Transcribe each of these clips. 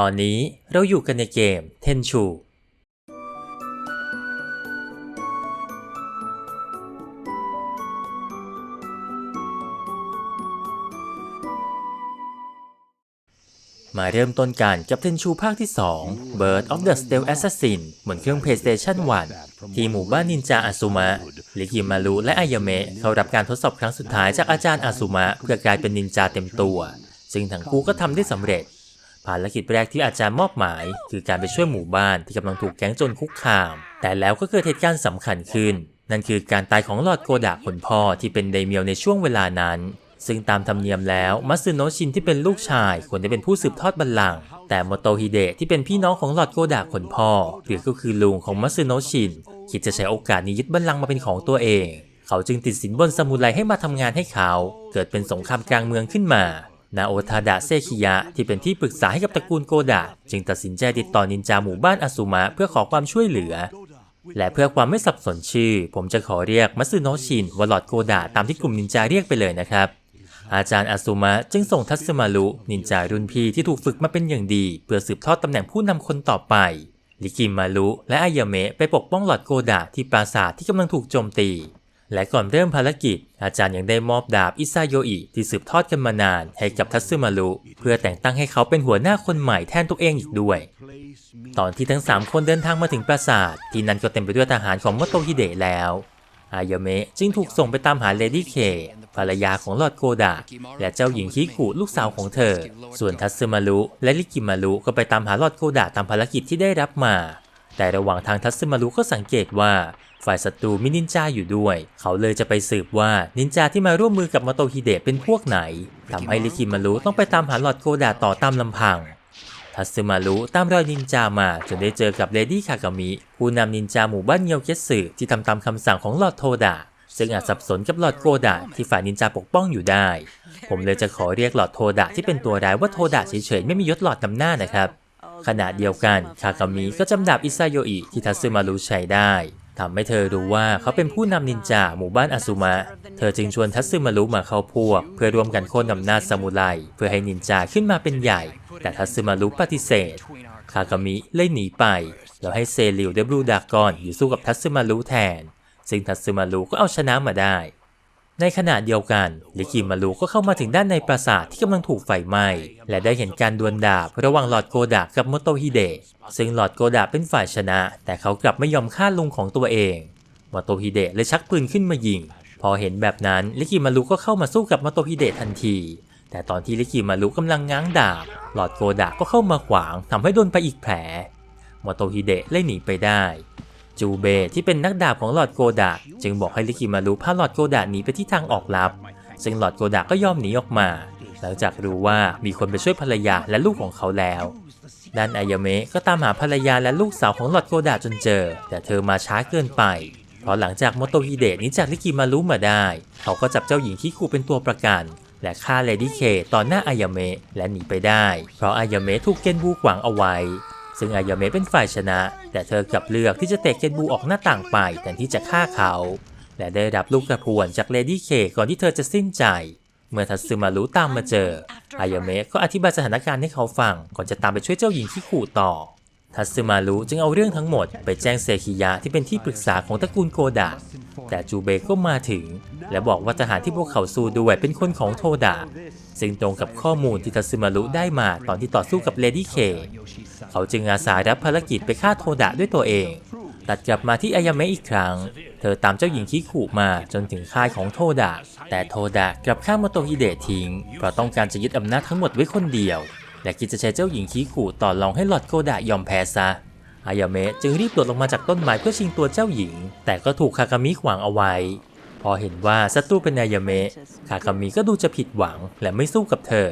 ตอนนี้เราอยู่กันในเกมเทนชูมาเริ่มต้นกันกับเทนชูภาคที่ 2 Bird of the Steel Assassin บนเครื่อง PlayStation 1 ที่หมู่บ้านนินจาอาซุมะลิกิมารุและอายาเมะเขารับการทดสอบครั้งสุดท้ายจากอาจารย์อาซุมะเพื่อกลายเป็นนินจาเต็มตัว ซึ่งทั้งคู่ก็ทำได้สำเร็จ ภารกิจแรกที่อาจารย์มอบหมาย คือการไปช่วยหมู่บ้านที่กำลังถูกแก๊งโจรคุกคาม แต่แล้วก็เกิดเหตุการณ์สำคัญขึ้น นั่นคือการตายของลอดโกดะคนพ่อที่เป็นไดเมียวในช่วงเวลานั้น ซึ่งตามธรรมเนียมแล้วมัตสึโนชินที่เป็นลูกชายควรจะเป็นผู้สืบทอดบัลลังก์แต่โมโตฮิเดะที่เป็นพี่น้องของลอดโกดะคนพ่อหรือก็คือลุงของมัตสึโนชินคิดจะใช้โอกาสนี้ยึดบัลลังก์มาเป็นของตัวเอง เขาจึงติดสินบนซามูไรให้มาทำงานให้เขา เกิดเป็นสงครามกลางเมืองขึ้นมา นาโอทาดะเซคิยะที่เป็นที่ปรึกษาให้กับตระกูลโกดะ จึงตัดสินใจติดต่อนินจาหมู่บ้านอาซุมะเพื่อขอความช่วยเหลือ และเพื่อความไม่สับสนชื่อ ผมจะขอเรียกมัตสึโนชินวลอดโกดะตามที่กลุ่มนินจาเรียกไปเลยนะครับ อาจารย์อาซุมะจึงส่งทัตสึมารุนินจารุ่นพี่ที่ถูกฝึกมาเป็นอย่างดี เพื่อสืบทอดตำแหน่งผู้นำคนต่อไปลิกิมารุและอายาเมะไปปกป้องหลอดโกดะที่ปราสาทที่กำลังถูกโจมตี และก่อนเริ่มภารกิจ อาจารย์ยังได้มอบดาบอิซาโยอิที่สืบทอดกันมานานให้กับทัตสึมารุเพื่อแต่งตั้งให้เขาเป็นหัวหน้าคนใหม่แทนตัวเองอีกด้วย ตอนที่ทั้ง 3 คนเดินทางมาถึงปราสาท ที่นั่นก็เต็มไปด้วยทหารของมโตฮิเดะแล้ว อายาเมะจึงถูกส่งไปตามหาเลดี้เคภรรยาของลอดโกดะและเจ้าหญิงคิคุลูกสาวของเธอ ส่วนทัตสึมารุและลิกิมารุก็ไปตามหาลอดโกดะตามภารกิจที่ได้รับมา แต่ระหว่างทางทัตสึมารุก็สังเกตว่า ฝ่ายศัตรูมีนินจาอยู่ด้วย เขาเลยจะไปสืบว่านินจาที่มาร่วมมือกับมาโตฮิเดะเป็นพวกไหนทำให้ลิกิมารุต้องไปตามหาหลอดโกดะต่อตามลำพังทัตสึมารุตามรอยนินจามาจนได้เจอกับเลดี้คากามิผู้นำนินจาหมู่บ้านเงียวเกสึที่ทำตามคำสั่งของหลอดโทดะซึ่งอาจสับสนกับหลอดโกดะที่ฝ่ายนินจาปกป้องอยู่ได้ ผมเลยจะขอเรียกหลอดโทดะที่เป็นตัวร้ายว่าโทดะเฉยๆไม่มียศหลอดนำหน้านะครับขณะเดียวกันคากามิก็จำดาบอิซาโยอิที่ทัตสึมารุใช้ได้ ทำให้เธอรู้ว่าเขาเป็นผู้นำนินจาหมู่บ้านอาซุมะ เธอจึงชวนทัตซึมารุมาเข้าพวก เพื่อร่วมกันโค่นอำนาจซามูไรเพื่อให้นินจาขึ้นมาเป็นใหญ่ แต่ทัตซึมารุปฏิเสธ คากามิเลยหนีไป แล้วให้เซริวเดบรูดากอนอยู่สู้กับทัตซึมารุแทน ซึ่งทัตซึมารุก็เอาชนะมาได้ ในขณะเดียวกันลิกิมารุก็เข้ามาถึงด้านในปราสาทที่กำลังถูกไฟไหม้ และได้เห็นการดวลดาบระหว่างหลอดโกดะกับโมโตฮิเดะซึ่งหลอดโกดะเป็นฝ่ายชนะ แต่เขากลับไม่ยอมฆ่าลุงของตัวเองโมโตฮิเดะเลยชักปืนขึ้นมายิง พอเห็นแบบนั้นลิกิมารุก็เข้ามาสู้กับโมโตฮิเดะทันที แต่ตอนที่ลิกิมารุกำลังง้างดาบ หลอดโกดะก็เข้ามาขวางทำให้โดนไปอีกแผลโมโตฮิเดะเลยหนีไปได้ จูเบที่เป็นนักดาบของหลอดโกดะจึงบอกให้ลิกิมารุพาหลอดโกดะหนีไปที่ทางออกลับ ซึ่งหลอดโกดะก็ยอมหนีออกมา หลังจากรู้ว่ามีคนไปช่วยภรรยาและลูกของเขาแล้วด้านอายาเมะก็ตามหาภรรยาและลูกสาวของหลอดโกดะจนเจอ แต่เธอมาช้าเกินไป เพราะหลังจากโมโตฮิเดะนี้จากลิกิมารุมาได้ เขาก็จับเจ้าหญิงคิคุเป็นตัวประกัน และฆ่าเลดี้เคต่อหน้าอายาเมะและหนีไปได้ เพราะอายาเมะถูกเกนบูขวางเอาไว้ ซึ่งอายาเมะเป็นฝ่ายชนะ แต่เธอกลับเลือกที่จะเตะเกนบูออกหน้าต่างไปแทนที่จะฆ่าเขา และได้รับลูกกระพวนจากเลดี้เคก่อนที่เธอจะสิ้นใจ เมื่อทัตสึมารุตามมาเจอ อายาเมะก็อธิบายสถานการณ์ให้เขาฟัง ก่อนจะตามไปช่วยเจ้าหญิงที่ขู่ต่อ ทัตสึมารุจึงเอาเรื่องทั้งหมดไปแจ้งเซคิยะที่เป็นที่ปรึกษาของตระกูลโกดะ แต่จูเบก็มาถึง และบอกว่าทหารที่พวกเขาสู้ด้วยเป็นคนของโทดะ ซึ่งตรงกับข้อมูลที่ทัสึมารุได้มาตอนที่ต่อสู้กับเลดี้เค เขาจึงอาสารับภารกิจไปฆ่าโทดะด้วยตัวเอง ตัดกลับมาที่อายาเมะอีกครั้ง เธอตามเจ้าหญิงคิคุมาจนถึงค่ายของโทดะ แต่โทดะกลับฆ่าโมโตฮิเดะทิ้ง เพราะต้องการจะยึดอำนาจทั้งหมดไว้คนเดียว และคิดจะใช้เจ้าหญิงคิคุต่อรองให้หลอดโกดะยอมแพ้ซะ อายาเมะจึงรีบโดดลงมาจากต้นไม้เพื่อชิงตัวเจ้าหญิง แต่ก็ถูกคากามิขวางเอาไว้ พอเห็นว่าศัตรูเป็นอายาเมะคากามิก็ดูจะผิดหวังและไม่สู้กับเธอ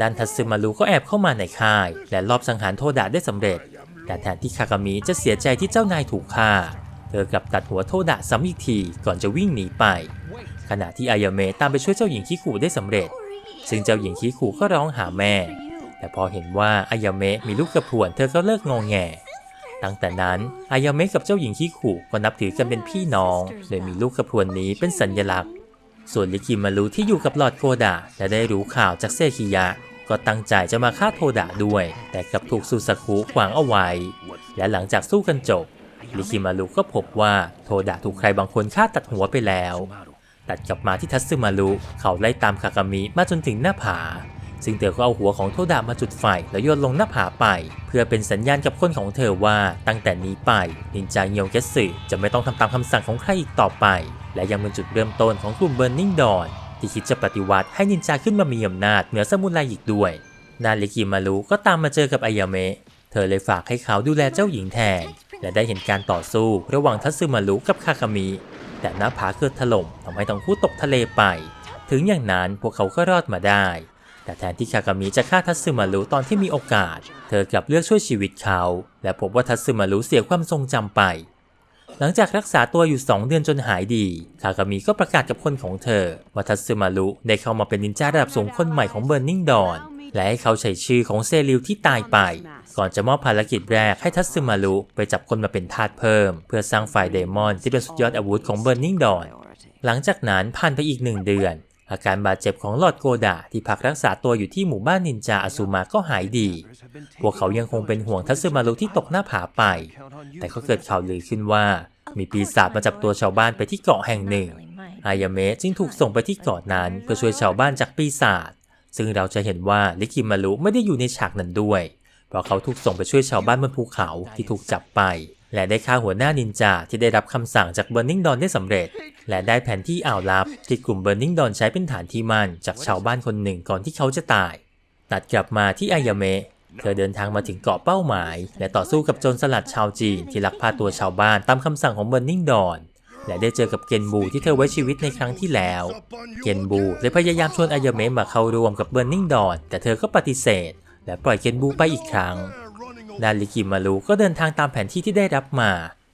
ด้านทัตสึมารุก็แอบเข้ามาในค่าย และลอบสังหารโทดะได้สำเร็จ แต่แทนที่คากามิจะเสียใจที่เจ้านายถูกฆ่า เธอกลับตัดหัวโทดะซ้ำอีกทีก่อนจะวิ่งหนีไป ขณะที่อายาเมะตามไปช่วยเจ้าหญิงคิคุได้สำเร็จ ซึ่งเจ้าหญิงคิคุก็ร้องหาแม่ แต่พอเห็นว่าอายาเมะมีลูกกระพวนเธอก็เลิกงองแง ตั้งแต่นั้นอายาเมะกับเจ้าหญิงคิคุก็นับถือกันเป็นพี่น้องโดยมีลูกกระพวนนี้เป็นสัญลักษณ์ ส่วนลิกิมารุที่อยู่กับหลอดโกดะและได้รู้ข่าวจากเซคิยะ ก็ตั้งใจจะมาฆ่าโทดะด้วย แต่กลับถูกซูซากุขวางเอาไว้ และหลังจากสู้กันจบลิคิมารุก็พบว่าโทดะถูกใครบางคนฆ่าตัดหัวไปแล้ว ตัดกลับมาที่ทัตสึมารุเขาไล่ตามคากามิมาจนถึงหน้าผา ซึ่งเธอก็เอาหัวของโทดะมาจุดไฟแล้วโยนลงหน้าผาไป เพื่อเป็นสัญญาณกับคนของเธอว่าตั้งแต่นี้ไปนินจาเงียวเกสึจะไม่ต้องทำตามคำสั่งของใครอีกต่อไป และยังเป็นจุดเริ่มต้นของกลุ่มเบ r ร์นิงดอนที่คิดจะปฏิวัติให้นินจาขึ้นมามีอำนาจเหนือซามูไรอีกด้วย นาริกิมารุก็ตามมาเจอกับอายาเมะเธอเลยฝากให้เขาดูแลเจ้าหญิงแทน และได้เห็นการต่อสู้ระหว่างทัตสึมารุกับคาคามิ แต่หน้าผาเกิดถล่มทำให้ทั้งคู่ตกทะเลไป ถึงอย่างนั้นพวกเขาก็รอดมาได้ แต่แทนที่คากามิจะฆ่าทัตสึมารุตอนที่มีโอกาส เธอกลับเลือกช่วยชีวิตเขา และพบว่าทัตสึมารุเสียความทรงจำไป หลังจากรักษาตัวอยู่ 2 เดือนจนหายดี คากามิก็ประกาศกับคนของเธอ ว่าทัตสึมารุได้เข้ามาเป็นนินจาระดับสูงคนใหม่ของเบ r ร์นิงดอน และให้เขาใช้ชื่อของเซริลที่ตายไป ก่อนจะมอบภารกิจแรกให้ทัตสึมารุไปจับคนมาเป็นทาสเพิ่ม เพื่อสร้างไฟเดมอนที่เป็นสุดยอดอาวุธของเบ r ร์นิงดอน หลังจากนั้นผ่านไปอีกหนึ่งเดือน อาการบาดเจ็บของลอดโกดะที่พักรักษาตัวอยู่ที่หมู่บ้านนินจาอาซูมะก็หายดี พวกเขายังคงเป็นห่วงทัตสึมารุที่ตกหน้าผาไป แต่ก็เกิดข่าวลือขึ้นว่า มีปีศาจมาจับตัวชาวบ้านไปที่เกาะแห่งหนึ่ง อายาเมะจึงถูกส่งไปที่เกาะนั้น เพื่อช่วยชาวบ้านจากปีศาจ ซึ่งเราจะเห็นว่าลิคิมารุไม่ได้อยู่ในฉากนั้นด้วย เพราะเขาถูกส่งไปช่วยชาวบ้านบนภูเขาที่ถูกจับไป และได้ฆ่าหัวหน้านินจาที่ได้รับคำสั่งจากเบ r ร์นิงดอนได้สำเร็จ และได้แผนที่อ่าวลับที่กลุ่มเบ r ร์นิงดอนใช้เป็นฐานที่มั่นจากชาวบ้านคนหนึ่งก่อนที่เขาจะตาย ตัดกลับมาที่อายาเมะเธอเดินทางมาถึงเกาะเป้าหมาย และต่อสู้กับโจรสลัดชาวจีนที่ลักพาตัวชาวบ้านตามคำสั่งของเบ r ร์นิงดอนและได้เจอกับเกนบูที่เธอไว้ชีวิตในครั้งที่แล้ว เกนบูเลยพยายามชวนอายาเมะมาเข้าร่วมกับเบ r ร์นิงดอนแต่เธอก็ปฏิเสธ และปล่อยเกนบูไปอีกครั้ง ดาริกิมารุก็เดินทางตามแผนที่ที่ได้รับมา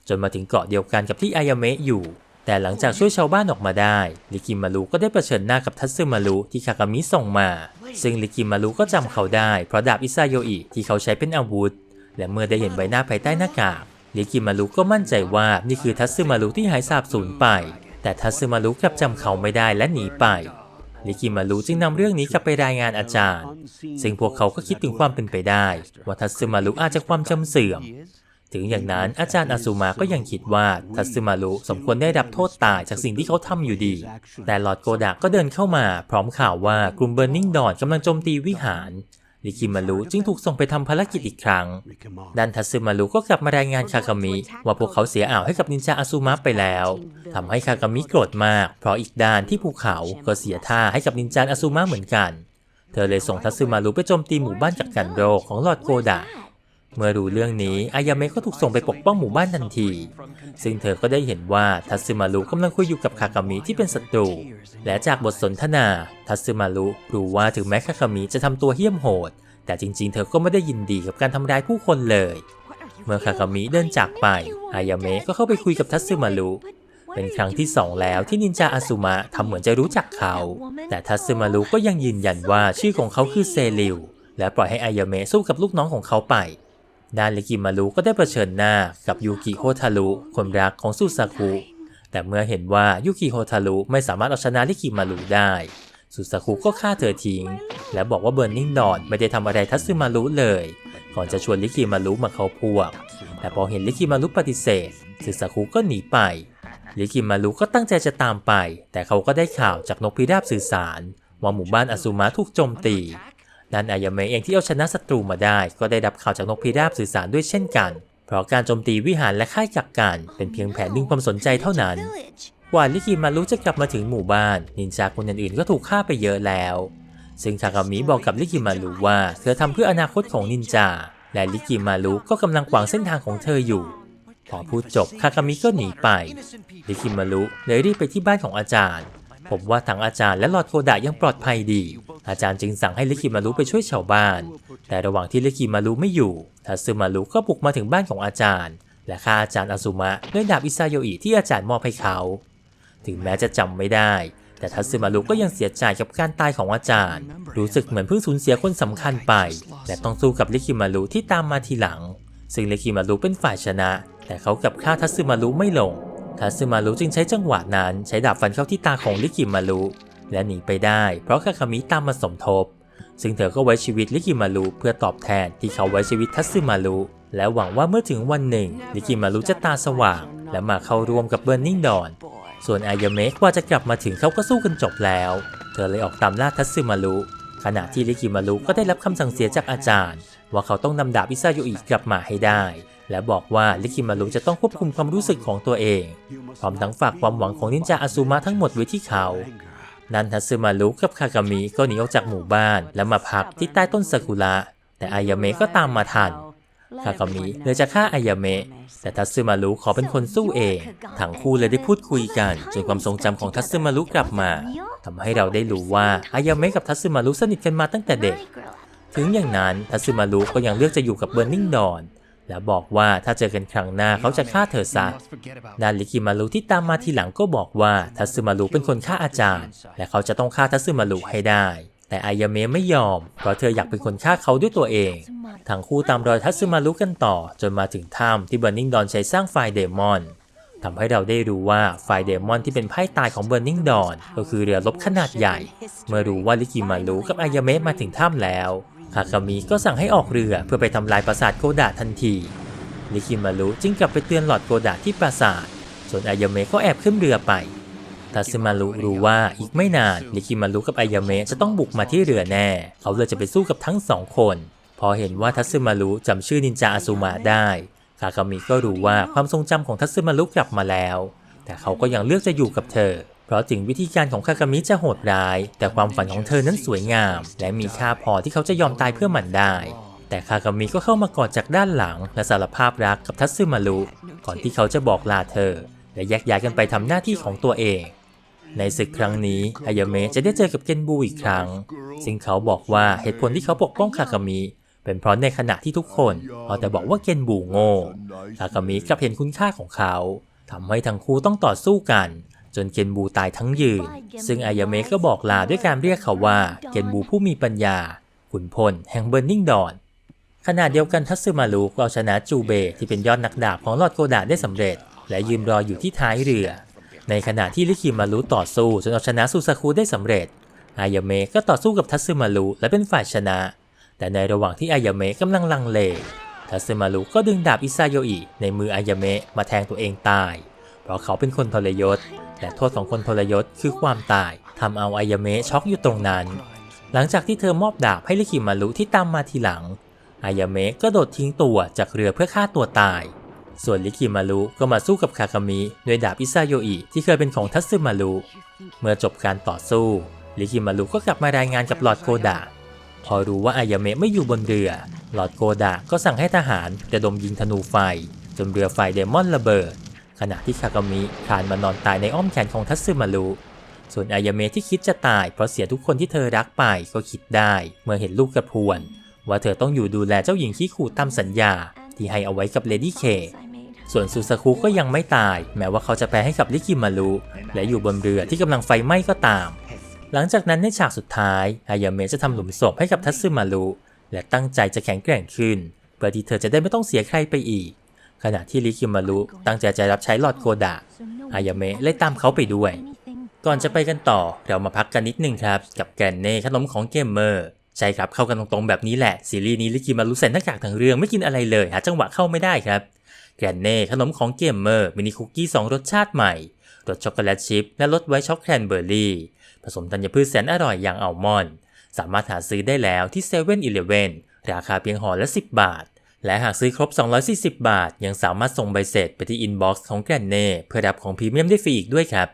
จนมาถึงเกาะเดียวกันกับที่อายาเมะอยู่ แต่หลังจากช่วยชาวบ้านออกมาได้ลิกิมารุก็ได้เผชิญหน้ากับทัตสึมารุที่คากามิส่งมา ซึ่งลิกิมารุก็จำเขาได้เพราะดาบอิซาโยอิที่เขาใช้เป็นอาวุธ และเมื่อได้เห็นใบหน้าภายใต้หน้ากากลิกิมารุก็มั่นใจว่านี่คือทัตสึมารุที่หายสาบสูญไป แต่ทัตสึมารุกลับจำเขาไม่ได้และหนีไป ลิกิมารุจึงนำเรื่องนี้กลับไปรายงานอาจารย์ ซึ่งพวกเขาก็คิดถึงความเป็นไปได้ ว่าทัสึมารุอาจจะความจำเสื่อม ถึงอย่างนั้นอาจารย์อาซูมาก็ยังคิดว่าทัสึมารุสมควรได้รับโทษตายจากสิ่งที่เขาทำอยู่ดี แต่ลอร์ดโกดะก็เดินเข้ามา พร้อมข่าวว่ากลุ่มเบอร์นิงดอนกำลังโจมตีวิหาร ลิคิมารุจึงถูกส่งไปทำภารกิจอีกครั้งด้านทัตสึมารุก็กลับมารายงานคากามิ ว่าพวกเขาเสียอ่าวให้กับนินจาอาซูมะไปแล้วทำให้คากามิโกรธมาก เพราะอีกด้านที่ภูเขาก็เสียท่าให้กับนินจาอาซูมะเหมือนกัน เธอเลยส่งทัตสึมารุไปโจมตีหมู่บ้านจักกันโรของลอร์ดโกดะ เมื่อรู้เรื่องนี้ อายาเมะก็ถูกส่งไปปกป้องหมู่บ้านทันที ซึ่งเธอก็ได้เห็นว่าทัตสึมารุกำลังคุยอยู่กับคากามิที่เป็นศัตรู และจากบทสนทนาทัตสึมารุรู้ว่าถึงแม้คากามิจะทำตัวเหี้ยมโหด แต่จริงๆ เธอก็ไม่ได้ยินดีกับการทำร้ายผู้คนเลย เมื่อคากามิเดินจากไป อายาเมะก็เข้าไปคุยกับทัตสึมารุเป็นครั้งที่สองแล้วที่นินจาอาซุมะทำเหมือนจะรู้จักเขา แต่ทัตสึมารุก็ยังยืนยันว่าชื่อของเขาคือเซริลและปล่อยให้อายาเมะสู้กับลูกน้องของเขาไป ด้านลิกิมารุก็ได้เผชิญหน้ากับยูกิโฮทารุคนรักของซูซากุ แต่เมื่อเห็นว่ายูกิโฮทารุไม่สามารถเอาชนะลิกิมารุได้ซูซากุก็ฆ่าเธอทิ้ง และบอกว่าเบ r ร์นิ่งดอนไม่ได้ทำอะไรทัตสึมารุเลย ก่อนจะชวนลิกิมารุมาเข้าพวก แต่พอเห็นลิกิมารุปฏิเสธซูซากุก็หนีไปลิกิมารุก็ตั้งใจจะตามไป แต่เขาก็ได้ข่าวจากนกพิราบสื่อสารว่าหมู่บ้านอาซูมะถูกโจมตี ด้นอายาเมะเองที่เอาชนะศัตรูมาได้ ก็ได้รับข่าวจากนกพิราบสื่อสารด้วยเช่นกัน เพราะการโจมตีวิหารและค่ายกักกันเป็นเพียงแผนดึงความสนใจเท่านั้นกว่าลิกิมารุจะกลับมาถึงหมู่บ้าน นินจาคนอื่นๆก็ถูกฆ่าไปเยอะแล้ว ซึ่งคากามิบอกกับลิกิมารุว่าเธอทำเพื่ออนาคตของนินจา และลิกิมารุก็กำลังขวางเส้นทางของเธออยู่ พอพูดจบคากามิก็หนีไป ลิคิมารุเลยรีบไปที่บ้านของอาจารย์ พบว่าทั้งอาจารย์และหลอดโกดะยังปลอดภัยดี อาจารย์จึงสั่งให้ลิคิมารุไปช่วยชาวบ้าน แต่ระหว่างที่ลิคิมารุไม่อยู่ทัตสึมารุก็บุกมาถึงบ้านของอาจารย์ และฆ่าอาจารย์อาซุมะด้วยดาบอิซาโยอิที่อาจารย์มอบให้เขา ถึงแม้จะจำไม่ได้ แต่ทัตสึมารุก็ยังเสียใจกับการตายของอาจารย์ รู้สึกเหมือนเพิ่งสูญเสียคนสำคัญไป และต้องสู้กับลิคิมารุที่ตามมาทีหลัง ซึ่งลิคิมารุเป็นฝ่ายชนะ แต่เขากับฆ่าทัตสึมารุไม่ลง ทัตสึมารุจึงใช้จังหวะนั้นใช้ดาบฟันเข้าที่ตาของลิกิมารุและหนีไปได้ เพราะคาคามิตามมาสมทบ ซึ่งเธอก็ไว้ชีวิตลิกิมารุเพื่อตอบแทนที่เขาไว้ชีวิตทัตสึมารุและหวังว่าเมื่อถึงวันหนึ่งลิกิมารุจะตาสว่าง และมาเข้าร่วมกับเบ r ร์นิ g งดอน ส่วนอายาเมะกว่าจะกลับมาถึงเขาก็สู้กันจบแล้ว เธอเลยออกตามล่าทัตสึมารุขณะที่ลิกิมารุก็ได้รับคำสั่งเสียจากอาจารย์ ว่าเขาต้องนำดาบอิซาโยอิกลับมาให้ได้ และบอกว่าลิกิมารุจะต้องควบคุมความรู้สึกของตัวเอง พร้อมทั้งฝากความหวังของนินจาอาซูมะทั้งหมดไว้ที่เขา นันทัสึมารุกับคากามิก็หนีออกจากหมู่บ้าน และมาพักที่ใต้ต้นซากุระ แต่อายาเมะก็ตามมาทันคากามิเลยจะฆ่าอายาเมะ แต่ทัตสึมารุขอเป็นคนสู้เอง ทั้งคู่เลยได้พูดคุยกัน จนความทรงจำของทัตสึมารุกลับมาทำให้เราได้รู้ว่าอายาเมะกับทัตสึมารุสนิทกันมาตั้งแต่เด็ก ถึงอย่างนั้นทัตสึมารุก็ยังเลือกจะอยู่กับเบ r ร์นิงดอน และบอกว่าถ้าเจอกันครั้งหน้าเขาจะฆ่าเธอซะด้านลิกิมารุที่ตามมาทีหลังก็บอกว่าทัตสึมารุเป็นคนฆ่าอาจารย์ และเขาจะต้องฆ่าทัตสึมารุให้ได้ แต่อายาเมะไม่ยอม เพราะเธออยากเป็นคนฆ่าเขาด้วยตัวเอง ทั้งคู่ตามรอยทัตสึมารุกันต่อ จนมาถึงถ้ำที่เบ r ร์นิ g งดอนใช้สร้างไฟเดมอนทำให้เราได้รู้ว่าไฟเดมอนที่เป็นไพ่ตายของเบ r ร์นิ g งดอนก็คือเรือรบขนาดใหญ่ เมื่อรู้ว่าลิกิมารุกับอายาเมะมาถึงถ้ำแล้ว คากามิก็สั่งให้ออกเรือเพื่อไปทำลายปราสาทโกดะทันทีลิคิมารุจึงกลับไปเตือนหลอดโกดะที่ปราสาท ส่วนอายาเมะก็แอบขึ้นเรือไปทัสึมารุรู้ว่าอีกไม่นานลิคิมารุกับอายาเมะจะต้องบุกมาที่เรือแน่ เขาเลยจะไปสู้กับทั้งสองคน พอเห็นว่าทัสึมารุจำชื่อนินจาอาซูมะได้คากามิก็รู้ว่าความทรงจำของทัสึมารุกลับมาแล้ว แต่เขาก็ยังเลือกจะอยู่กับเธอ เพราะถึงวิธีการของคากามิจะโหดร้าย แต่ความฝันของเธอนั้นสวยงาม และมีค่าพอที่เขาจะยอมตายเพื่อมันได้ แต่คากามิก็เข้ามากอดจากด้านหลังและสารภาพรักกับทัตสึมารุก่อนที่เขาจะบอกลาเธอ และแยกย้ายกันไปทำหน้าที่ของตัวเอง ในศึกครั้งนี้อายาเมะจะได้เจอกับเกนบูอีกครั้ง ซึ่งเขาบอกว่าเหตุผลที่เขาปกป้องคากามิเป็นเพราะในขณะที่ทุกคนเอาแต่บอกว่าเกนบูโง่คากามิกลับเห็นคุณค่าของเขาทำให้ทั้งคู่ต้องต่อสู้กัน จนเกนบูตายทั้งยืน ซึ่งอายาเมะก็บอกลาด้วยการเรียกเขาว่าเกนบูผู้มีปัญญา ขุนพลแห่งเบ r ร์นิ g งดอนขณะเดียวกันทัตสึมารุก็เอาชนะจูเบที่เป็นยอดนักดาบของลอร์ดโกดะได้สำเร็จ และยืนรออยู่ที่ท้ายเรือ ในขณะที่ลิคิมารุต่อสู้จนเอาชนะซูซาคุได้สำเร็จ อายาเมะก็ต่อสู้กับทัตสึมารุและเป็นฝ่ายชนะ แต่ในระหว่างที่อายาเมะกำลังลังเลทัตสึมารุก็ดึงดาบอิซาโยอิในมืออายาเมะมาแทงตัวเองตาย เพราะเขาเป็นคนทรยศ และโทษของคนทรยศคือความตายทำเอาอายาเมะช็อกอยู่ตรงนั้น หลังจากที่เธอมอบดาบให้ลิคิมารุที่ตามมาทีหลัง อายาเมะก็โดดทิ้งตัวจากเรือเพื่อฆ่าตัวตาย ส่วนลิคิมารุก็มาสู้กับคากามิด้วยดาบอิซาโยอิที่เคยเป็นของทัตสึมารุเมื่อจบการต่อสู้ ลิคิมารุก็กลับมารายงานกับหลอดโกดะพอรู้ว่าอายาเมะไม่อยู่บนเรือ หลอดโกดะก็สั่งให้ทหารระดมยิงธนูไฟ จนเรือไฟเดมอนระเบิด ขณะที่คากามิคลานมานอนตายในอ้อมแขนของทัตสึมารุส่วนอายาเมะที่คิดจะตายเพราะเสียทุกคนที่เธอรักไปก็คิดได้ เมื่อเห็นลูกกระพวน ว่าเธอต้องอยู่ดูแลเจ้าหญิงขี้ขู่ตามสัญญา ที่ให้เอาไว้กับเลดี้เค ส่วนซูซาคุก็ยังไม่ตาย แม้ว่าเขาจะแพ้ให้กับลิคิมารุและอยู่บนเรือที่กำลังไฟไหม้ก็ตาม หลังจากนั้นในฉากสุดท้ายอายาเมะจะทำหลุมศพให้กับทัตสึมารุและตั้งใจจะแข็งแกร่งขึ้นเพื่อที่เธอจะได้ไม่ต้องเสียใครไปอีก ขณะที่ลิคิมารุตั้งใจจะรับใช้ลอร์ดโกดะอายาเมะเลยตามเขาไปด้วย ก่อนจะไปกันต่อเรามาพักกันนิดนึงครับ กับแกรนเน่ขนมของเกมเมอร์ใช่ครับเข้ากันตรงๆแบบนี้แหละ ซีรีส์นี้ลิกิมารุใส่หน้ากากทั้งเรื่องไม่กินอะไรเลย หาจังหวะเข้าไม่ได้ครับ แกรนเน่ขนมของเกมเมอร์มินิคุกกี้2รสชาติใหม่รสช็อกโกแลตชิพและรสไวท์ช็อกแคนเบอร์รี่ ผสมธัญพืชแสนอร่อยอย่างอัลมอนด์สามารถหาซื้อได้แล้วที่7 e เ e ่ e อราคาเพียงห่อละ 10 บาท และหากซื้อครบ 240 บาท ยังสามารถส่งใบเสร็จไปที่อินบ็อกซ์ของแกรนเน่เพื่อรับของพรีเมียมได้ฟรีอีกด้วยครับ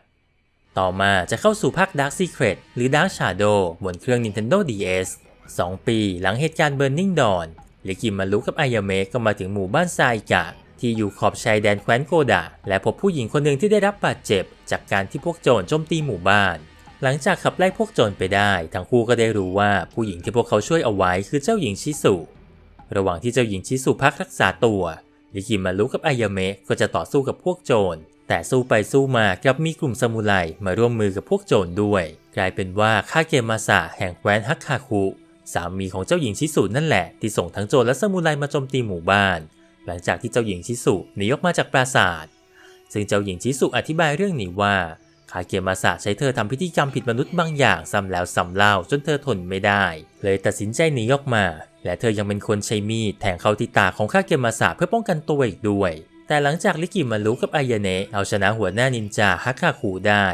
ต่อมาจะเข้าสู่ภาค Dark Secret หรือ Dark Shadow บนเครื่อง Nintendo DS 2 ปีหลังเหตุการณ์ Burning Dawn ลิกิมารุกับอายาเมะก็มาถึงหมู่บ้านไซกะที่อยู่ขอบชายแดนแคว้นโกดะ และพบผู้หญิงคนหนึ่งที่ได้รับบาดเจ็บ จากการที่พวกโจรโจมตีหมู่บ้าน หลังจากขับไล่พวกโจรไปได้ ทั้งคู่ก็ได้รู้ว่าผู้หญิงที่พวกเขาช่วยเอาไว้คือเจ้าหญิงชิสุ ระหว่างที่เจ้าหญิงชิสุพักรักษาตัวลิกิมารุกับอายาเมะก็จะต่อสู้กับพวกโจร แต่สู้ไปสู้มากลับมีกลุ่มซามูไรมาร่วมมือกับพวกโจรด้วย กลายเป็นว่าคาเกมาสะแห่งแคว้นฮักคาคุ สามีของเจ้าหญิงชิสุนั่นแหละ ที่ส่งทั้งโจรและซามูไรมาโจมตีหมู่บ้าน หลังจากที่เจ้าหญิงชิสุหนีออกมาจากปราสาท ซึ่งเจ้าหญิงชิสุอธิบายเรื่องนี้ว่าคาเกมาสะใช้เธอทำพิธีกรรมผิดมนุษย์บางอย่างซ้ำแล้วซ้ำเล่าจนเธอทนไม่ได้ เลยตัดสินใจหนีออกมา และเธอยังเป็นคนใช้มีดแทงเข้าที่ตาของคาเกมาสะเพื่อป้องกันตัวอีกด้วย แต่หลังจากลิกิมารุกับอายาเนะเอาชนะหัวหน้านินจาฮักคาคุได้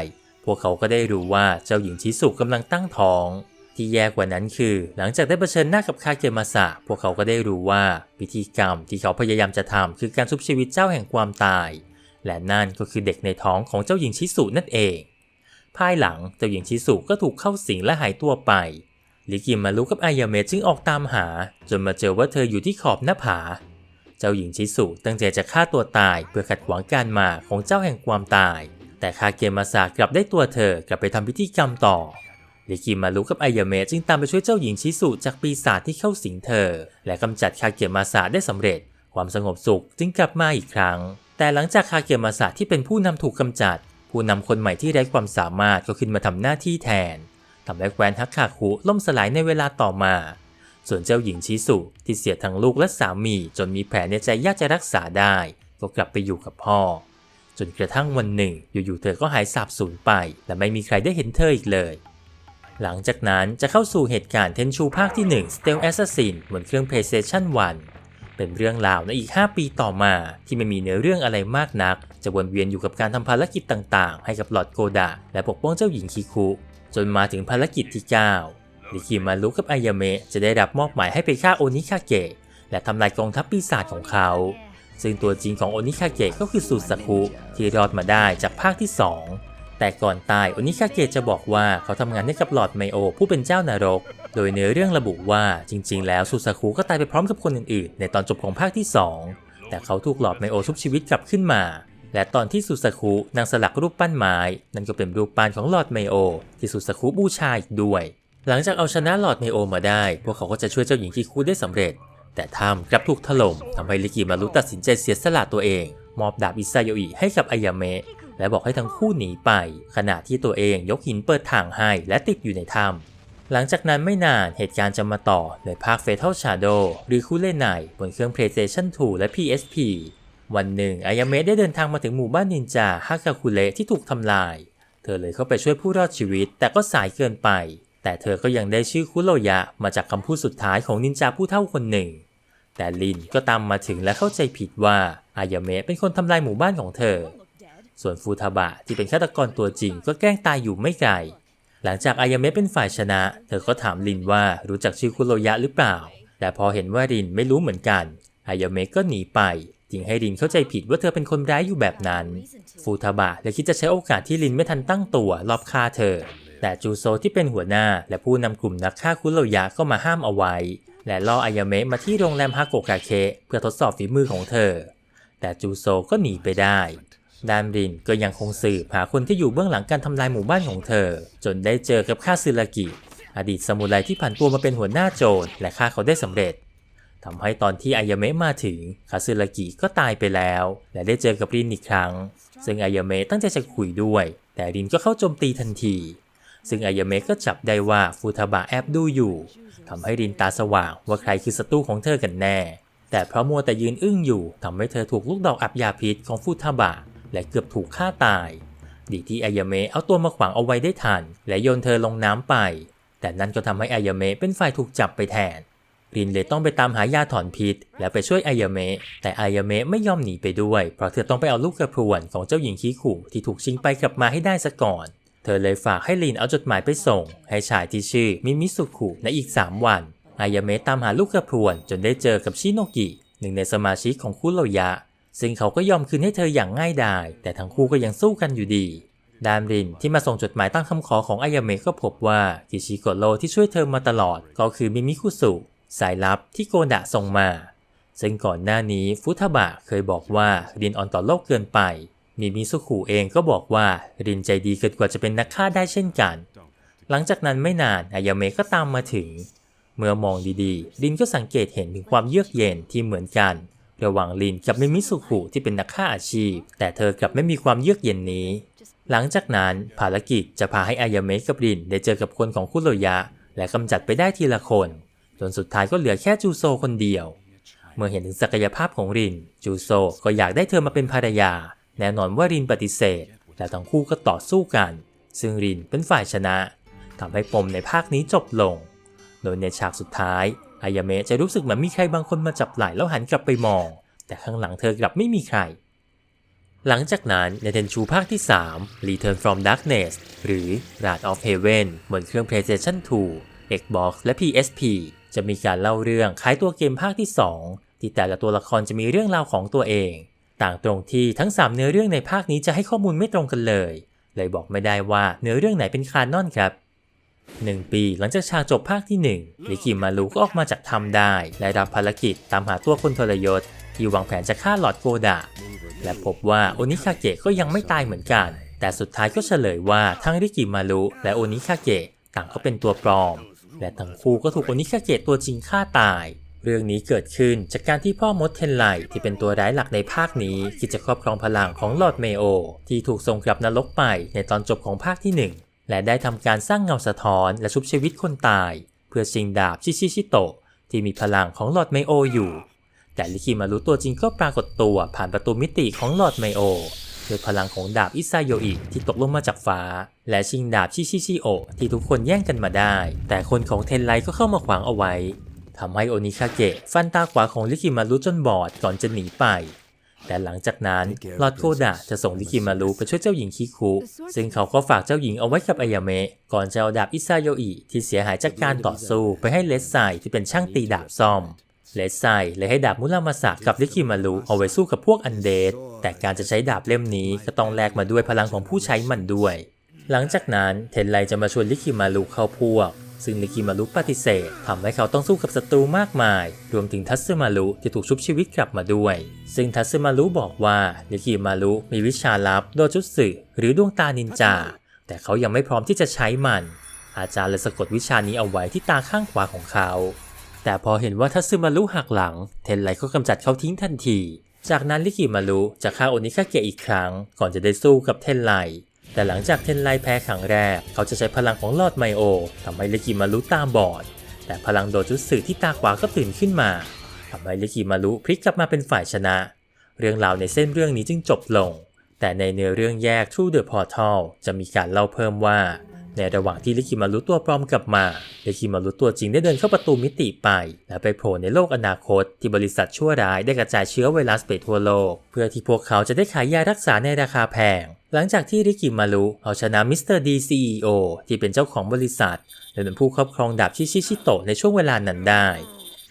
พวกเขาก็ได้รู้ว่าเจ้าหญิงชิสุกำลังตั้งท้อง ที่แย่กว่านั้นคือ หลังจากได้เผชิญหน้ากับคาเกมาสะพวกเขาก็ได้รู้ว่าพิธีกรรมที่เขาพยายามจะทำคือการชุบชีวิตเจ้าแห่งความตาย และนั่นก็คือเด็กในท้องของเจ้าหญิงชิสุนั่นเอง ภายหลังเจ้าหญิงชิสุก็ถูกเข้าสิงและหายตัวไป ลิกิมมารุกับอายาเมะจึงออกตามหา จนมาเจอว่าเธออยู่ที่ขอบหน้าผา เจ้าหญิงชิสุตั้งใจจะฆ่าตัวตายเพื่อขัดขวางการมาของเจ้าแห่งความตาย แต่คาเกมาสากลับได้ตัวเธอกลับไปทำพิธีกรรมต่อลิกิมารุกับอายาเมะจึงตามไปช่วยเจ้าหญิงชิสุจากปีศาจที่เข้าสิงเธอ และกำจัดคาเกมาสาได้สำเร็จ ความสงบสุขจึงกลับมาอีกครั้ง แต่หลังจากคาเกมาสะที่เป็นผู้นำถูกกำจัด ผู้นำคนใหม่ที่ไร้ความสามารถก็ขึ้นมาทำหน้าที่แทน ทำให้แคว้นฮักคาคุล่มสลายในเวลาต่อมา ส่วนเจ้าหญิงชิสุที่เสียทั้งลูกและสามี จนมีแผลในใจยากจะรักษาได้ ก็กลับไปอยู่กับพ่อ จนกระทั่งวันหนึ่ง อยู่ๆเธอก็หายสาบสูญไป และไม่มีใครได้เห็นเธออีกเลยหลังจากนั้นจะเข้าสู่เหตุการณ์เทนชูภาคที่ 1 s t e a l Assassin บนเครื่อง PlayStation 1 เป็นเรื่องราวในอีก 5 ปีต่อมา ที่ไม่มีเนื้อเรื่องอะไรมากนัก จะวนเวียนอยู่กับการทำภารกิจต่างๆ ให้กับหลอดโกดะและปกป้องเจ้าหญิงคิคุ จนมาถึงภารกิจที่9ลิคิมารุกับอายาเมะจะได้รับมอบหมายให้ไปฆ่าโอนิคาเกะและทำลายกองทัพปีศาจของเขา ซึ่งตัวจริงของโอนิคาเกะก็คือสุสาคุที่รอดมาได้จากภาคที่ 2 แต่ก่อนตายโอนิคาเกะจะบอกว่าเขาทำงานให้กับหลอดไมโอ ผู้เป็นเจ้านรก โดยเนื้อเรื่องระบุว่าจริง ๆ แล้วสุสาคุก็ตายไปพร้อมกับคนอื่นๆ ในตอนจบของภาคที่ 2 แต่เขาถูกหลอดไมโอชุบชีวิตกลับขึ้นมา และตอนที่สุสคุนางสลักรูปปั้นไม้ นั่นก็เป็นรูปปั้นของลอดไมโอ ที่สุสคุบูชาอีกด้วย หลังจากเอาชนะลอดไมโอมาได้ พวกเขาก็จะช่วยเจ้าหญิงคิคุได้สำเร็จ แต่ถ้ำกลับถูกถล่มทำให้ลิกิมารุตัดสินใจเสียสละตัวเอง มอบดาบอิซาโยอิให้กับอายาเมะและบอกให้ทั้งคู่หนีไป ขณะที่ตัวเองยกหินเปิดทางให้และติดอยู่ในถ้ำหลังจากนั้นไม่นานเหตุการณ์จะมาต่อในภาค Fatal Shadow หรือคู่เล่นไนบนเครื่อง PlayStation 2 และ PSP วันหนึ่งอายาเมะได้เดินทางมาถึงหมู่บ้านนินจาฮากาคุเระที่ถูกทำลาย เธอเลยเข้าไปช่วยผู้รอดชีวิต แต่ก็สายเกินไป แต่เธอก็ยังได้ชื่อคุโรยะมาจากคำพูดสุดท้ายของนินจาผู้เฒ่าคนหนึ่ง แต่ลินก็ตามมาถึงและเข้าใจผิดว่าอายาเมะเป็นคนทำลายหมู่บ้านของเธอ ส่วนฟูทาบะที่เป็นฆาตกรตัวจริงก็แกล้งตายอยู่ไม่ไกล หลังจากอายาเมะเป็นฝ่ายชนะ เธอก็ถามลินว่ารู้จักชื่อคุโรยะหรือเปล่า แต่พอเห็นว่ารินไม่รู้เหมือนกันอายาเมะก็หนีไป จึงให้รินเข้าใจผิดว่าเธอเป็นคนร้ายอยู่แบบนั้น ฟูทาบะเลยคิดจะใช้โอกาสที่ลินไม่ทันตั้งตัวลอบฆ่าเธอ แต่จูโซที่เป็นหัวหน้าและผู้นำกลุ่มนักฆ่าคุโรยะก็มาห้ามเอาไว้ และล่ออายาเมะมาที่โรงแรมฮากโกกาเคเพื่อทดสอบฝีมือของเธอ แต่จูโซก็หนีไปได้ดามรินก็ยังคงสืบหาคนที่อยู่เบื้องหลังการทำลายหมู่บ้านของเธอ จนได้เจอกับข้าซึรากิ อดีตสมุไรที่ผ่านตัวมาเป็นหัวหน้าโจรและฆ่าเขาได้สำเร็จ ทำให้ตอนที่อายาเมะมาถึงคาซึรากิก็ตายไปแล้ว และได้เจอกับรินอีกครั้ง ซึ่งอายาเมะตั้งใจจะคุยด้วย แต่รินก็เข้าโจมตีทันที ซึ่งอายาเมะก็จับได้ว่าฟูทาบะแอบดูอยู่ทำให้รินตาสว่างว่าใครคือศัตรูของเธอกันแน่ แต่เพราะมัวแต่ยืนอึ้งอยู่ทำให้เธอถูกลูกดอกอับยาพิษของฟูทาบะและเกือบถูกฆ่าตาย ดีที่อายาเมะเอาตัวมาขวางเอาไว้ได้ทัน และโยนเธอลงน้ำไป แต่นั่นก็ทำให้อายาเมะเป็นฝ่ายถูกจับไปแทน รินเลยต้องไปตามหายาถอนพิษ และไปช่วยอายาเมะแต่อายาเมะไม่ยอมหนีไปด้วย เพราะเธอต้องไปเอาลูกกระพรวนของเจ้าหญิงคิคุที่ถูกชิงไปกลับมาให้ได้ซะก่อน เธอเลยฝากให้ลินเอาจดหมายไปส่ง ให้ชายที่ชื่อมิมิสุคุในอีก 3 วัน อายาเมะตามหาลูกกระพรวนจนได้เจอกับชิโนกิ หนึ่งในสมาชิกของคุโรยะ ซึ่งเขาก็ยอมคืนให้เธออย่างง่ายดาย แต่ทั้งคู่ก็ยังสู้กันอยู่ดีดามรินที่มาส่งจดหมายตามคำขอของอายาเมะก็พบว่ากิชิโกโรที่ช่วยเธอมาตลอด ก็คือมิมิคุสุ สายลับที่โกดะส่งมา ซึ่งก่อนหน้านี้ฟุทาบะเคยบอกว่ารินอ่อนต่อโลกเกินไปมิมิสุขุเองก็บอกว่ารินใจดีเกินกว่าจะเป็นนักฆ่าได้เช่นกัน หลังจากนั้นไม่นานอายาเมะก็ตามมาถึง เมื่อมองดีๆ รินก็สังเกตเห็นถึงความเยือกเย็นที่เหมือนกัน ระหว่างลินกับมิมิสุขุที่เป็นนักฆ่าอาชีพ แต่เธอกลับไม่มีความเยือกเย็นนี้ หลังจากนั้นภารกิจจะพาให้อายาเมะกับรินได้เจอกับคนของคุโรยะ และกำจัดไปได้ทีละคน จนสุดท้ายก็เหลือแค่จูโซคนเดียว เมื่อเห็นถึงศักยภาพของริน จูโซก็อยากได้เธอมาเป็นภรรยา แน่นอนว่ารินปฏิเสธ และทั้งคู่ก็ต่อสู้กัน ซึ่งรินเป็นฝ่ายชนะทำให้ปมในภาคนี้จบลง โดยในฉากสุดท้ายอายาเมะจะรู้สึกเหมือนมีใครบางคนมาจับไหล่แล้วหันกลับไปมอง แต่ข้างหลังเธอกลับไม่มีใคร หลังจากนั้นในเทนชูภาคที่ 3 Return from Darkness หรือ Wrath of Heaven บนเครื่อง PlayStation 2 Xbox และ PSP จะมีการเล่าเรื่องคล้ายตัวเกมภาคที่ 2 ที่แต่ละตัวละครจะมีเรื่องราวของตัวเอง ต่างตรงที่ทั้ง 3 เนื้อเรื่องในภาคนี้จะให้ข้อมูลไม่ตรงกันเลย เลยบอกไม่ได้ว่าเนื้อเรื่องไหนเป็นคานอนครับหนึ่งปีหลังจากฉากจบภาคที่1ลิกิมารุก็ออกมาจากถ้ำได้ และรับภารกิจตามหาตัวคนทรยศที่วางแผนจะฆ่าหลอดโกดะและพบว่าโอนิคาเกะก็ยังไม่ตายเหมือนกัน แต่สุดท้ายก็เฉลยว่าทั้งริกิมารุและโอนิคาเกะต่างก็เป็นตัวปลอม และทั้งคู่ก็ถูกโอนิคาเกะตัวจริงฆ่าตาย เรื่องนี้เกิดขึ้นจากการที่พ่อมดเทนไลที่เป็นตัวร้ายหลักในภาคนี้คิดจะครอบครองพลังของลอร์ดเมโอ ที่ถูกส่งกลับนรกไปในตอนจบของภาคที่หนึ่งและได้ทำการสร้างเงาสะท้อนและชุบชีวิตคนตาย เพื่อชิงดาบชิชิชิโตะที่มีพลังของลอร์ดเมโออยู่ แต่ลิคิมารุตัวจริงก็ปรากฏตัวผ่านประตูมิติของลอร์ดไมโอ โดยพลังของดาบอิซาโยอิที่ตกลงมาจากฟ้า และชิงดาบชิชิชิโอที่ทุกคนแย่งกันมาได้ แต่คนของเทนไลก็เข้ามาขวางเอาไว้ทำให้โอนิคาเกะฟันตาขวาของลิคิมารุจนบอดก่อนจะหนีไป แต่หลังจากนั้นลอดโกดะจะส่งลิคิมารุไปช่วยเจ้าหญิงคิคุ ซึ่งเขาก็ฝากเจ้าหญิงเอาไว้กับอายาเมะก่อนจะเอาดาบอิซาโยอิที่เสียหายจากการต่อสู้ไปให้เลสไซที่เป็นช่างตีดาบซ่อม เลสไซเลยให้ดาบมุรามาสะกับลิคิมารุเอาไว้สู้กับพวกอันเดดแต่การจะใช้ดาบเล่มนี้ก็ต้องแลกมาด้วยพลังของผู้ใช้มันด้วย หลังจากนั้นเทนไลจะมาชวนลิคิมารุเข้าพวก ซึ่งลิคิมารุปฏิเสธทำให้เขาต้องสู้กับศัตรูมากมาย รวมถึงทัตสึมารุที่ถูกชุบชีวิตกลับมาด้วย ซึ่งทัตสึมารุบอกว่าลิคิมารุมีวิชาลับโดจุสึหรือดวงตานินจา แต่เขายังไม่พร้อมที่จะใช้มัน อาจารย์เลยสะกดวิชานี้เอาไว้ที่ตาข้างขวาของเขา แต่พอเห็นว่าทัตสึมารุหักหลัง เทนไลก็กำจัดเขาทิ้งทันที จากนั้นลิกิมารุจะฆ่าโอนิคาเกะอีกครั้ง ก่อนจะได้สู้กับเทนไลแต่หลังจากเทนไลแพ้ครั้งแรก เขาจะใช้พลังของลอดไมโอทำให้ลิกิมารุตาบอด แต่พลังโดจุสึที่ตาขวาก็ตื่นขึ้นมาทำให้ลิกิมารุพลิกกลับมาเป็นฝ่ายชนะ เรื่องราวในเส้นเรื่องนี้จึงจบลง แต่ในเนื้อเรื่องแยก Through the Portal จะมีการเล่าเพิ่มว่า ในระหว่างที่ลิคิมารุตัวปลอมกลับมาลิคิมารุตัวจริงได้เดินเข้าประตูมิติไป และไปโผล่ในโลกอนาคต ที่บริษัทชั่วร้ายได้กระจายเชื้อไวรัสไปทั่วโลก เพื่อที่พวกเขาจะได้ขายยารักษาในราคาแพง หลังจากที่ลิคิมารุเอาชนะมิสเตอร์ดีซีอที่เป็นเจ้าของบริษัทและเป็นผู้ครอบครองดาบชิชิชิโตะในช่วงเวลานั้นได้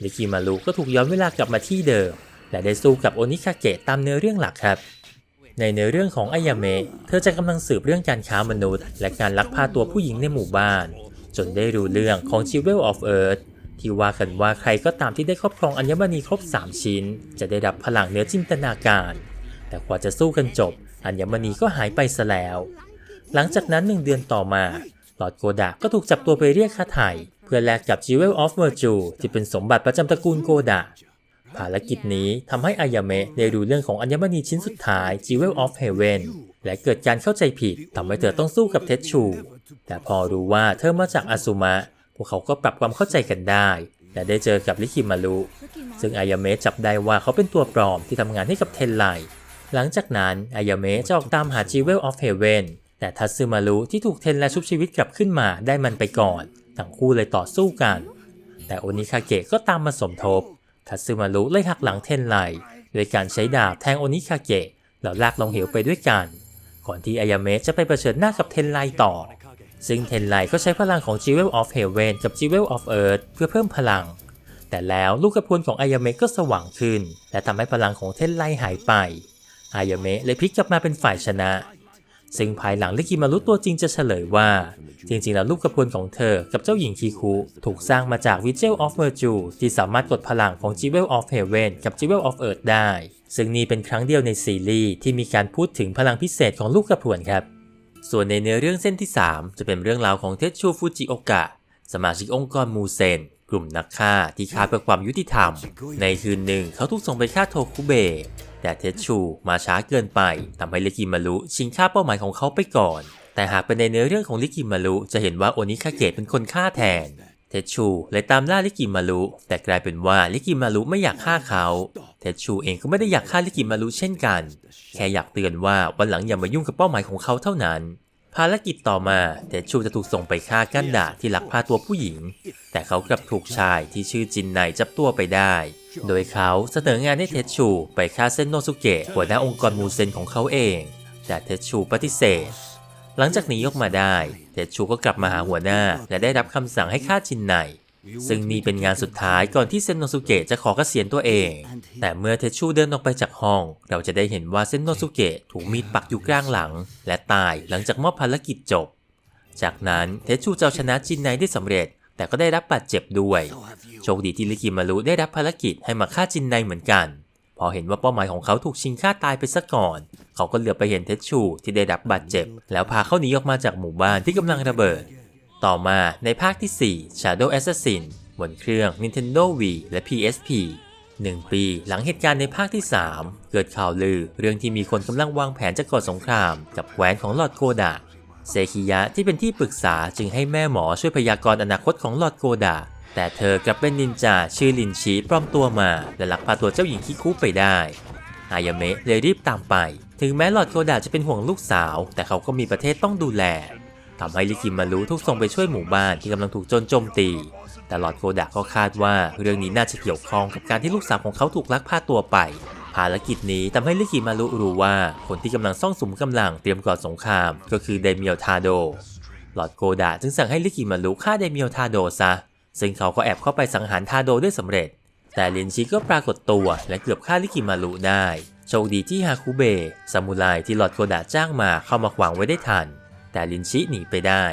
ลิคิมารุก็ถูกย้อนเวลากลับมาที่เดิมและได้สู้กับโอนิคาเกะตามเนื้อเรื่องหลักครับ ในเนื้อเรื่องของอายาเมะเธอจะกำลังสืบเรื่องการค้ามนุษย์ และการลักพาตัวผู้หญิงในหมู่บ้าน จนได้รู้เรื่องของ Jewel of Earth ที่ว่ากันว่าใครก็ตามที่ได้ครอบครองอัญมณีครบ 3 ชิ้น จะได้รับพลังเหนือจินตนาการ แต่กว่าจะสู้กันจบ อัญมณีก็หายไปซะแล้ว หลังจากนั้นหนึ่งเดือนต่อมาหลอดโกดะก็ถูกจับตัวไปเรียกค่าไถ่เพื่อแลกกับ Jewel of Virtue ที่เป็นสมบัติประจำตระกูลโกดะ ภารกิจนี้ทำให้อายาเมะได้รู้เรื่องของอัญมณีชิ้นสุดท้าย Jewel of Heaven และเกิดการเข้าใจผิดทำให้เธอต้องสู้กับเทชชู แต่พอรู้ว่าเธอมาจากอาซุมะ พวกเขาก็ปรับความเข้าใจกันได้ และได้เจอกับลิคิมารุซึ่งอายาเมะจับได้ว่าเขาเป็นตัวปลอมที่ทำงานให้กับเทนไลหลังจากนั้นอายาเมะจะออกตามหา Jewel of Heaven แต่ทัตสึมารุที่ถูกเทนและชุบชีวิตกลับขึ้นมาได้มันไปก่อน ทั้งคู่เลยต่อสู้กัน แต่โอนิคาเกะก็ตามมาสมทบ ทัตสึมารุไล่หักหลังเทนไลโดยการใช้ดาบแทงโอนิคาเกะแล้วลากลงเหวไปด้วยกัน ก่อนที่อายาเมะจะไปเผชิญหน้ากับเทนไลต่อ ซึ่งเทนไลก็ใช้พลังของ Jewel of Heaven กับ Jewel of Earth เพื่อเพิ่มพลัง แต่แล้วลูกกระพวนของอายาเมะก็สว่างขึ้น และทำให้พลังของเทนไลหายไป อายาเมะเลยพลิกกลับมาเป็นฝ่ายชนะ ซึ่งภายหลังลิกิมารุตัวจริงจะเฉลยว่า จริงๆ แล้วลูกกระพวนของเธอกับเจ้าหญิงคีคุถูกสร้างมาจาก v i g i l of Virtue ที่สามารถกดพลังของ Jewel of Heaven กับ Jewel of Earth ได้ ซึ่งนี่เป็นครั้งเดียวในซีรีส์ที่มีการพูดถึงพลังพิเศษของลูกกระพวนครับ ส่วนในเนื้อเรื่องเส้นที่ 3 จะเป็นเรื่องราวของเทชชูฟูจิโอกะสมาชิกองค์กรมูเซนกลุ่มนักฆ่าที่ฆ่าเพื่อความยุติธรรม ในคืนหนึ่งเขาถูกส่งไปฆ่าโทคุเบะ แต่เทชูมาช้าเกินไปทำให้ลิกิมารุชิงฆ่าเป้าหมายของเขาไปก่อน แต่หากเป็นในเนื้อเรื่องของลิกิมารุจะเห็นว่าโอนิคาเกะเป็นคนฆ่าแทน เทชูเลยตามล่าลิกิมารุแต่กลายเป็นว่าลิกิมารุไม่อยากฆ่าเขา เทชูเองก็ไม่ได้อยากฆ่าลิกิมารุเช่นกัน แค่อยากเตือนว่าวันหลังอย่ามายุ่งกับเป้าหมายของเขาเท่านั้นภารกิจต่อมาเทชชูจะถูกส่งไปฆ่ากันดาที่ลักพาตัวผู้หญิง แต่เขากลับถูกชายที่ชื่อจินไนจับตัวไปได้ โดยเขาเสนองานให้เทชชูไปฆ่าเซนโนสุเกะหัวหน้าองค์กรมูเซนของเขาเอง แต่เทชชูปฏิเสธ หลังจากหนีออกมาได้ เทชชูก็กลับมาหาหัวหน้า และได้รับคำสั่งให้ฆ่าจินไนซึ่งนี่เป็นงานสุดท้ายก่อนที่เซนโนสุเกะจะขอเกษียณตัวเอง แต่เมื่อเทชูเดินออกไปจากห้อง เราจะได้เห็นว่าเซนโนสุเกะถูกมีดปักอยู่กลางหลัง และตายหลังจากมอบภารกิจจบ จากนั้นเทชูจะเอาชนะจินไนได้สำเร็จ แต่ก็ได้รับบาดเจ็บด้วย โชคดีที่ลิกิมารุได้รับภารกิจให้มาฆ่าจินไนเหมือนกัน พอเห็นว่าเป้าหมายของเขาถูกชิงฆ่าตายไปซะก่อน เขาก็เหลือบไปเห็นเทชชูที่ได้รับบาดเจ็บ แล้วพาเขาหนีออกมาจากหมู่บ้านที่กำลังระเบิด ต่อมาในภาคที่ 4 Shadow Assassin บนเครื่อง Nintendo Wii และ PSP หนึ่งปีหลังเหตุการณ์ในภาคที่ 3 เกิดข่าวลือ เรื่องที่มีคนกำลังวางแผนจะก่อสงคราม กับแคว้นของลอร์ดโกดะ เซคิยะที่เป็นที่ปรึกษาจึงให้แม่หมอช่วยพยากรณ์อนาคตของลอดโกดะแต่เธอกลับเป็นนินจาชื่อลินชีปลอมตัวมา และลักพาตัวเจ้าหญิงคิคุไปได้อายาเมะเลยรีบตามไป ถึงแม้ลอดโกดะจะเป็นห่วงลูกสาว แต่เขาก็มีประเทศต้องดูแลทำให้ลิกิมารุถูกส่งไปช่วยหมู่บ้านที่กำลังถูกโจรโจมตี แต่ลอดโกดะก็คาดว่าเรื่องนี้น่าจะเกี่ยวข้องกับการที่ลูกสาวของเขาถูกลักพาตัวไปารกิจนี้ทำให้ลิกิมารุรู้ว่าคนที่กำลังซ่องสุมกำลังเตรียมก่อสงคราม ก็คือเดมียลทาโดลอดโกดะจึงสั่งให้ลิกิมารุฆ่าเดมียลทาโดซะ ซึ่งเขาก็แอบเข้าไปสังหารทาโดได้สำเร็จ แต่ลินชิก็ปรากฏตัวและเกือบฆ่าลิกิมารุได้ โชคดีที่ฮาคุเบะซามูไรที่ลอดโกดะจ้างมาเข้ามาขวางไว้ได้ทัน แต่ลินชิหนีไปได้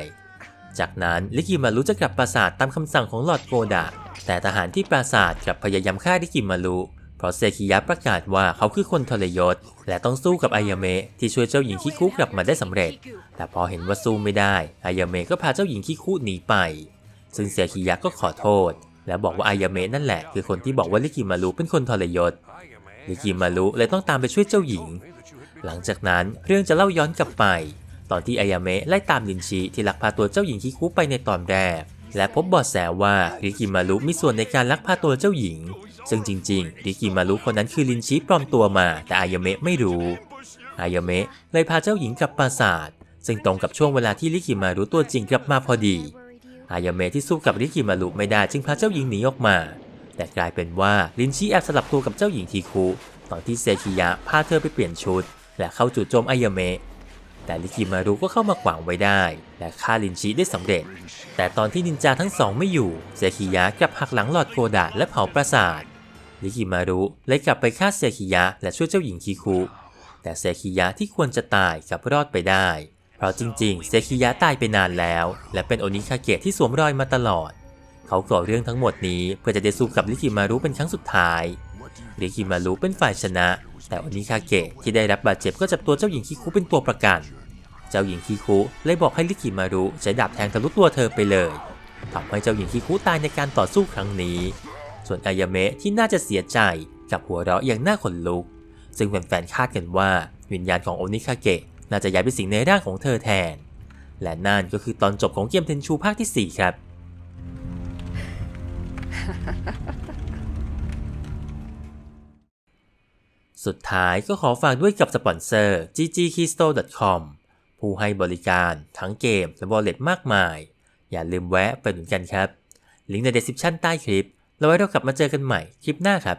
จากนั้นลิกิมารุจะกลับปราสาทตามคำสั่งของลอดโกดะแต่ทหารที่ปราสาทกลับพยายามฆ่าลิกิมารุ เพราะเซคิยะประกาศว่าเขาคือคนทรยศ และต้องสู้กับอายาเมะที่ช่วยเจ้าหญิงคิคุกลับมาได้สำเร็จ แต่พอเห็นว่าสู้ไม่ได้อายาเมะก็พาเจ้าหญิงคิคุหนีไป ซึ่งเซคิยะก็ขอโทษ และบอกว่าอายาเมะนั่นแหละ คือคนที่บอกว่าลิกิมารุเป็นคนทรยศลิกิมารุเลยต้องตามไปช่วยเจ้าหญิง หลังจากนั้นเรื่องจะเล่าย้อนกลับไป ตอนที่อายาเมะไล่ตามลินชิที่ลักพาตัวเจ้าหญิงคิคุไปในตอนแรก และพบเบาะแสว่าริกิมารุมีส่วนในการลักพาตัวเจ้าหญิง ซึ่งจริงๆ ริกิมารุคนนั้นคือลินชิปลอมตัวมา แต่อายาเมะไม่รู้ อายาเมะเลยพาเจ้าหญิงกลับปราสาท ซึ่งตรงกับช่วงเวลาที่ริกิมารุตัวจริงกลับมาพอดี อายาเมะที่สู้กับริกิมารุไม่ได้จึงพาเจ้าหญิงหนีออกมา แต่กลายเป็นว่าลินชิแอบสลับตัวกับเจ้าหญิงทีคุตอนที่เซคิยะพาเธอไปเปลี่ยนชุด และเข้าจู่โจมอายาเมะ แต่ลิกิมารุก็เข้ามาขวางไว้ได้ และฆ่าลินชิได้สำเร็จ แต่ตอนที่นินจาทั้งสองไม่อยู่เซคิยะกลับหักหลังหลอดโกดะและเผาปราสาทลิกิมารุเลยกลับไปฆ่าเซคิยะและช่วยเจ้าหญิงคิคุแต่เซคิยะที่ควรจะตายกลับรอดไปได้เพราะจริงๆ เซคิยะตายไปนานแล้ว และเป็นโอนิคาเกะที่สวมรอยมาตลอด เขาก่อเรื่องทั้งหมดนี้เพื่อจะได้สู้กับลิกิมารุเป็นครั้งสุดท้ายริกิมารุเป็นฝ่ายชนะ แต่โอนิคาเกะที่ได้รับบาดเจ็บก็จับตัวเจ้าหญิงคิคุเป็นตัวประกัน เจ้าหญิงคิคุเลยบอกให้ริกิมารุใช้ดาบแทงทะลุตัวเธอไปเลยทำให้เจ้าหญิงคิคุตายในการต่อสู้ครั้งนี้ ส่วนอายาเมะที่น่าจะเสียใจกับหัวเราะอย่างน่าขนลุก ซึ่งแฟนๆคาดกันว่าวิญญาณของโอนิคาเกะน่าจะย้ายไปสิงในร่างของเธอแทน และนั่นก็คือตอนจบของเกมเทนชูภาคที่ 4 ครับ สุดท้ายก็ขอฝากด้วยกับสปอนเซอร์ ggkisto.com ผู้ให้บริการทั้งเกมและบอลเล็ตมากมาย อย่าลืมแวะไปดูกันครับ ลิงก์ใน description ใต้คลิป แล้วไว้เรากลับมาเจอกันใหม่คลิปหน้าครับ